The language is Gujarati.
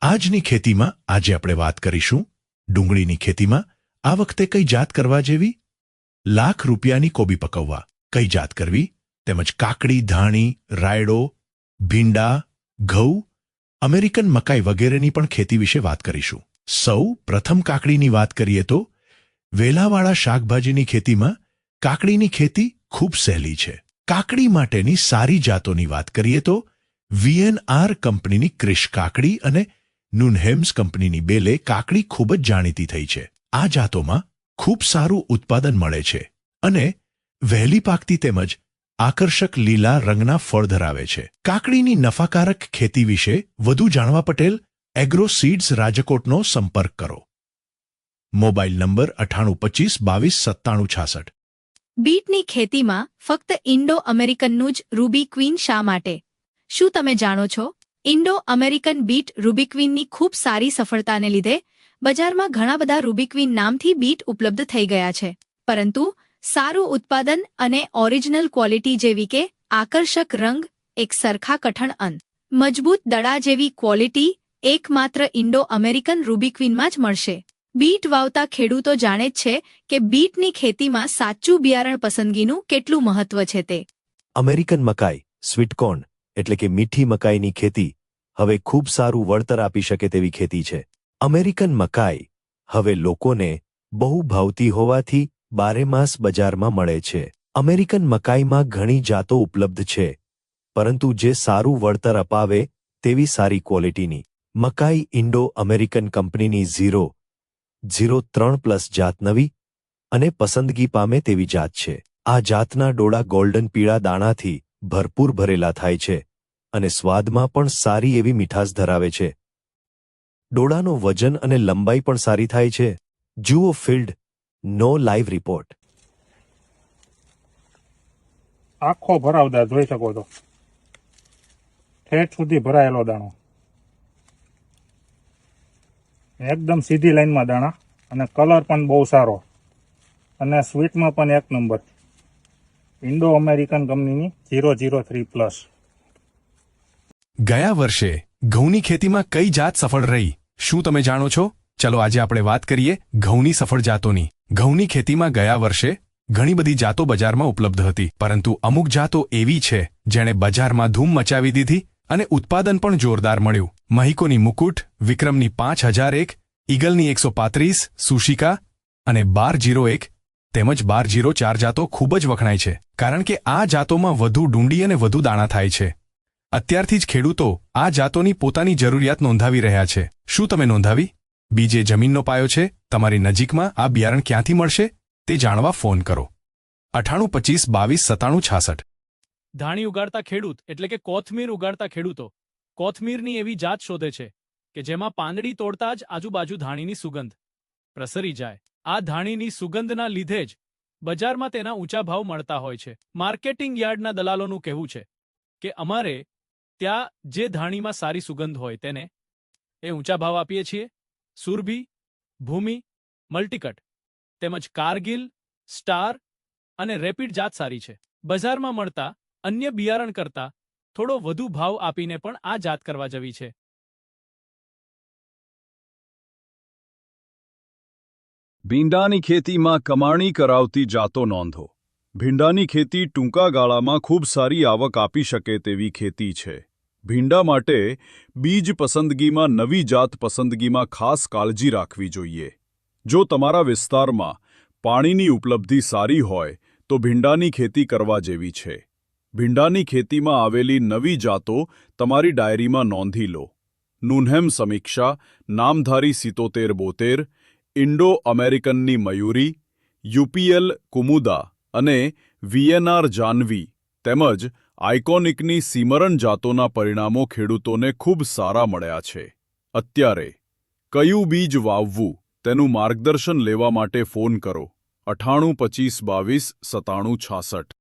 આજની ખેતીમાં આજે આપણે વાત કરીશું ડુંગળીની ખેતીમાં આ વખતે કઈ જાત કરવા જેવી? લાખ રૂપિયાની કોબી પકવવા. કઈ જાત કરવી? તેમજ કાકડી, ધાણી, રાયડો, ભીંડા, ઘઉં, અમેરિકન મકાઈ વગેરેની પણ ખેતી વિશે વાત કરીશું. સૌ પ્રથમ કાકડીની વાત કરીએ તો, વેલાવાળા શાકભાજીની ખેતીમાં કાકડીની ખેતી ખૂબ સહેલી છે. કાકડી માટેની સારી જાતોની વાત કરીએ તો વીએનઆર કંપનીની ક્રિશ કાકડી અને નુનહેમ્સ કંપનીની બેલે કાકડી ખૂબ જ જાણીતી થઈ છે. આ જાતોમાં ખૂબ સારું ઉત્પાદન મળે છે અને વહેલી પાકતી તેમજ આકર્ષક લીલા રંગના ફળ ધરાવે છે. કાકડીની નફાકારક ખેતી વિશે વધુ જાણવા પટેલ એગ્રો સીડ્સ રાજકોટનો સંપર્ક કરો. મોબાઈલ નંબર અઠાણું પચીસ બાવીસ સત્તાણું છાસઠ. બીટની ખેતીમાં ફક્ત ઇન્ડો અમેરિકનનું જ રૂબી ક્વીન શા માટે? શું તમે જાણો છો? ઇન્ડો અમેરિકન બીટ રૂબિક્વિનની ખૂબ સારી સફળતાને લીધે બજારમાં ઘણા બધા રૂબિક્વિન નામથી બીટ ઉપલબ્ધ થઈ ગયા છે. પરંતુ સારું ઉત્પાદન અને ઓરિજિનલ ક્વોલિટી જેવી કે આકર્ષક રંગ એક સરખા કઠણ અન. મજબૂત દડા જેવી ક્વોલિટી એકમાત્ર ઇન્ડો અમેરિકન રૂબિક્વિનમાં જ મળશે. બીટ વાવતા ખેડૂતો જાણે જ છે કે બીટની ખેતીમાં સાચું બિયારણ પસંદગીનું કેટલું મહત્વ છે તે. અમેરિકન મકાઈ સ્વીટકોર્ન એટલે કે મીઠી મકાઈની ખેતી હવે ખૂબ સારું વળતર આપી શકે તેવી ખેતી છે. અમેરિકન મકાઈ હવે લોકોને બહુ ભાવતી હોવાથી બારેમાસ બજારમાં મળે છે. અમેરિકન મકાઈમાં ઘણી જાતો ઉપલબ્ધ છે, પરંતુ જે સારું વળતર અપાવે તેવી સારી ક્વોલિટીની. મકાઈ ઇન્ડો અમેરિકન કંપનીની ઝીરો ઝીરો ત્રણ પ્લસ જાત નવી અને પસંદગી પામે તેવી જાત છે. આ જાતના ડોળા ગોલ્ડન પીળા દાણાથી ભરપૂર ભરેલા થાય છે. અને સ્વાદમાં પણ સારી એવી મીઠાશ ધરાવે છે. ડોળાનો વજન અને લંબાઈ પણ સારી થાય છે. જુઓ ફિલ્ડ, નો લાઈવ રિપોર્ટ. આખો ભરાવદાર જોઈ શકો છો. ઠેઠ સુધી ભરાયેલો દાણો. એકદમ સીધી લાઈનમાં દાણા અને કલર પણ બહુ સારો. અને સ્વીટમાં પણ એક નંબર. ઇન્ડો અમેરિકન કંપનીની ઝીરો ઝીરો થ્રી પ્લસ. ગયા વર્ષે ઘઉંની ખેતીમાં કઈ જાત સફળ રહી? શું તમે જાણો છો? ચલો આજે આપણે વાત કરીએ ઘઉંની સફળ જાતોની. ઘઉંની ખેતીમાં ગયા વર્ષે ઘણી બધી જાતો બજારમાં ઉપલબ્ધ હતી, પરંતુ અમુક જાતો એવી છે જેણે બજારમાં ધૂમ મચાવી દીધી અને ઉત્પાદન પણ જોરદાર મળ્યું. મહિકોની મુકુટ, વિક્રમની પાંચ હજાર એક, ઈગલની એકસો પાંત્રીસ, સુશિકા અને બાર જીરો એક તેમજ બાર જીરો ચાર જાતો ખૂબ જ વખણાય છે, કારણ કે આ જાતોમાં વધુ ડુંડી અને વધુ દાણા થાય છે. અત્યારથી જ ખેડૂતો આ જાતોની પોતાની જરૂરિયાત નોંધાવી રહ્યા છે. શું તમે નોંધાવી? બીજે જમીનનો પાયો છે. તમારી નજીકમાં આ બિયારણ ક્યાંથી મળશે? તે જાણવા ફોન કરો. અઠાણું પચીસ બાવીસ સત્તાણું છાસઠ. ધાણી ઉગાડતા ખેડૂત એટલે કે કોથમીર ઉગાડતા ખેડૂતો. કોથમીરની એવી જાત શોધે છે કે જેમાં પાંદડી તોડતા જ આજુબાજુ ધાણીની સુગંધ પ્રસરી જાય. આ ધાણીની સુગંધના લીધે જ બજારમાં તેના ઊંચા ભાવ મળતા હોય છે. માર્કેટિંગ યાર્ડના દલાલોનું કહેવું છે કે અમારે ત્યાં જે ધાણીમાં સારી સુગંધ હોય તેને એ ઊંચા ભાવ આપીએ છીએ. સુરભી, ભૂમિ, મલ્ટીકટ, તેમજ કારગિલ, સ્ટાર અને રેપિડ જાત સારી છે. બજારમાં મળતા અન્ય બિયારણ કરતા થોડો વધુ ભાવ આપીને પણ આ જાત કરવા જવી છે. ભીંડાની ખેતીમાં કમાણી કરાવતી જાતો નોંધો. ભીંડાની ખેતી ટૂંકા ગાળામાં ખૂબ સારી આવક આપી શકે તેવી ખેતી છે. ભીંડા માટે બીજ પસંદગીમાં નવી જાત પસંદગીમાં ખાસ કાળજી રાખવી જોઈએ. જો તમારા વિસ્તારમાં પાણીની ઉપલબ્ધિ સારી હોય, તો ભીંડાની ખેતી કરવા જેવી છે. ભીંડાની ખેતીમાં આવેલી નવી જાતો તમારી ડાયરીમાં નોંધી લો. નુનહેમ સમીક્ષા, નામધારી સિતોતેર બોતેર, ઇન્ડો અમેરિકનની મયુરી યુપીએલ કુમુદા અને વીએનઆર જાનવી તેમજ આઇકોનિકની સિમરન જાતોના પરિણામો ખેડૂતોને ખૂબ સારા મળ્યા છે. અત્યારે, કયું બીજ વાવવું, તેનું માર્ગદર્શન લેવા માટે ફોન કરો. અઠાણું પચીસ બાવીસ સતાણું છાસઠ.